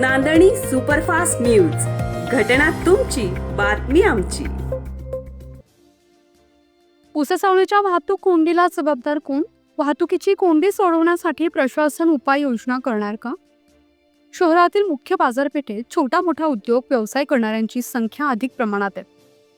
नांदणी superfast news. घटना तुमची बातमी आमची. ऊससावळीच्या वाहतूक कोंडीला जबाबदार कोण? वाहतुकीची कोंडी सोडवण्यासाठी प्रशासन उपाययोजना करणार का? शहरातील मुख्य बाजारपेठेत छोटा मोठा उद्योग व्यवसाय करणाऱ्यांची संख्या अधिक प्रमाणात आहे.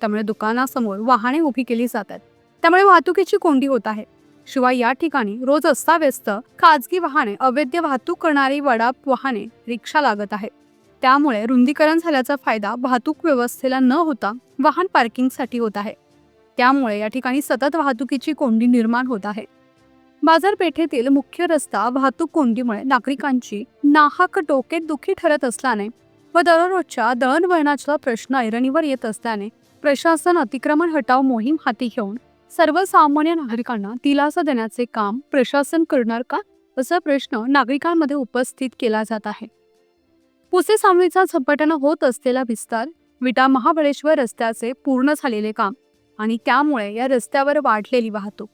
त्यामुळे दुकानासमोर वाहने उभी केली जातात त्यामुळे वाहतुकीची कोंडी होत आहे. शिवाय या ठिकाणी रोज अस्ताव्यस्त खाजगी वाहने अवैध वाहतूक करणारी वडाप वाहने रिक्षा लागत आहेत. त्यामुळे रुंदीकरण झाल्याचा फायदा वाहतूक व्यवस्थेला न होता वाहन पार्किंगसाठी होत आहे. त्यामुळे या ठिकाणी सतत वाहतुकीची कोंडी निर्माण होत आहे. बाजारपेठेतील मुख्य रस्ता वाहतूक कोंडीमुळे नागरिकांची नाहक डोकेत दुखी ठरत असल्याने व दररोजच्या दळणवळणाचा प्रश्न ऐरणीवर येत असल्याने प्रशासन अतिक्रमण हटाव मोहीम हाती घेऊन सर्वसामान्य नागरिकांना दिलासा देण्याचे काम प्रशासन करणार का? असा प्रश्न नागरिकांमध्ये उपस्थित केला जात आहे. पुसे सांगलीचा झपाट्यानं होत असलेला विस्तार विटा महाबळेश्वर रस्त्याचे पूर्ण झालेले काम आणि त्यामुळे या रस्त्यावर वाढलेली वाहतूक.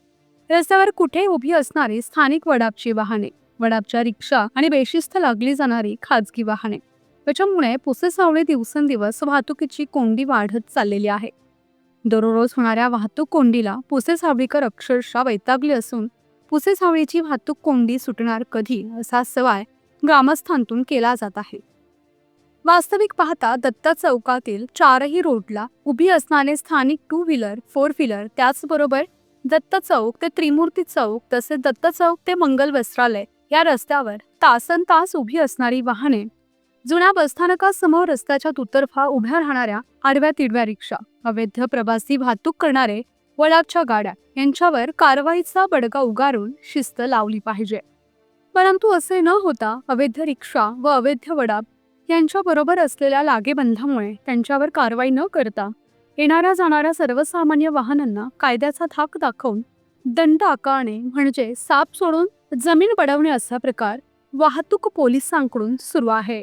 रस्त्यावर कुठे उभी असणारी स्थानिक वडापची वाहने वडापच्या रिक्षा आणि बेशिस्त लागली जाणारी खाजगी वाहने. त्याच्यामुळे पुसेसावळे दिवसेंदिवस वाहतुकीची कोंडी वाढत चाललेली आहे. दररोज होणाऱ्या वाहतूक कोंडीला पुसेसावळीकर अक्षरशः वैतागले असून पुसेसावळीची वाहतूक कोंडी सुटणार कधी असा सवाल ग्रामस्थांतून केला जात आहे. वास्तविक पाहता दत्ता चौकातील चारही रोडला उभी असणारे स्थानिक टू व्हीलर फोर व्हीलर त्याचबरोबर दत्त चौक ते त्रिमूर्ती चौक तसेच दत्त चौक ते मंगल वस्त्रालय या रस्त्यावर तासन तास उभी असणारी वाहने जुन्या बसस्थानकासमोर रस्त्याच्या दुतर्फा उभ्या राहणाऱ्या आडव्या तिडव्या रिक्षा अवैध प्रवासी वाहतूक करणारे वळाच्या गाड्या यांच्यावर कारवाईचा बडगा उगारून शिस्त लावली पाहिजे. परंतु असे न होता अवैध रिक्षा व अवैध वडाप यांच्याबरोबर असलेल्या लागेबंधामुळे त्यांच्यावर कारवाई न करता येणाऱ्या जाणाऱ्या सर्वसामान्य वाहनांना कायद्याचा धाक दाखवून दंड आकारणे म्हणजे साप सोडून जमीन बडवणे असा प्रकार वाहतूक पोलिसांकडून सुरू आहे.